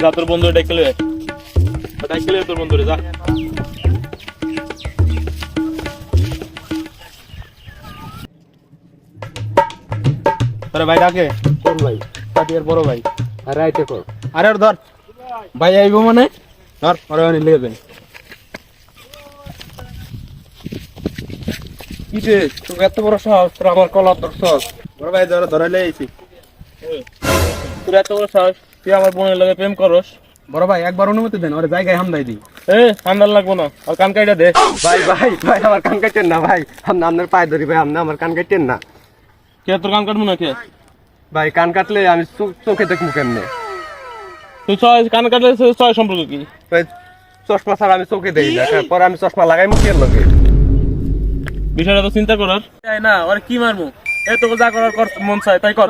যা তোর বন্ধু ডেকে লয়ে ডেকে তোর বন্ধুরে যা। তোরে ভাই ডাকে। কোন ভাই? পাটিয়ার বড় ভাই। আর রাইতে কর। আরে ধর। ভাই আইবো মানে? ধর ওরে মানে লিখে দেন কি রে এত বড় সাহস তোর আমার কলার তোর সাহস বড় ভাই ধরে ধরে লই আইছি। তোর এত বড় সাহস তুই আমার বোনের লগে প্রেম করস। বড় ভাই একবার অনুমতি দেন ওরে জায়গায় হামদাই দিই এ ঠান্ডা লাগবো না আর কান কাইটা দে। ভাই ভাই ভাই আমার কান কাটেন না ভাই। আপনি আপনার পায়ে ধরি ভাই আপনি আমার কান কাটেন না। কে তোর কান কাটবো না কে ভাই কান কাটলে আমি চোখ- চোখে দেখব কেমনে? তুই ছয় কান কাটলে ছয় সম্পর্ক কি? ভাই চশমা ছাড়া আমি চোখে দেখি না পরে আমি চশমা লাগাই মুখের লগে? বিষয়টা তো চিন্তা করার। না ওর কি মারবো এ তোকে যা করার কর মন চায় তাই কর।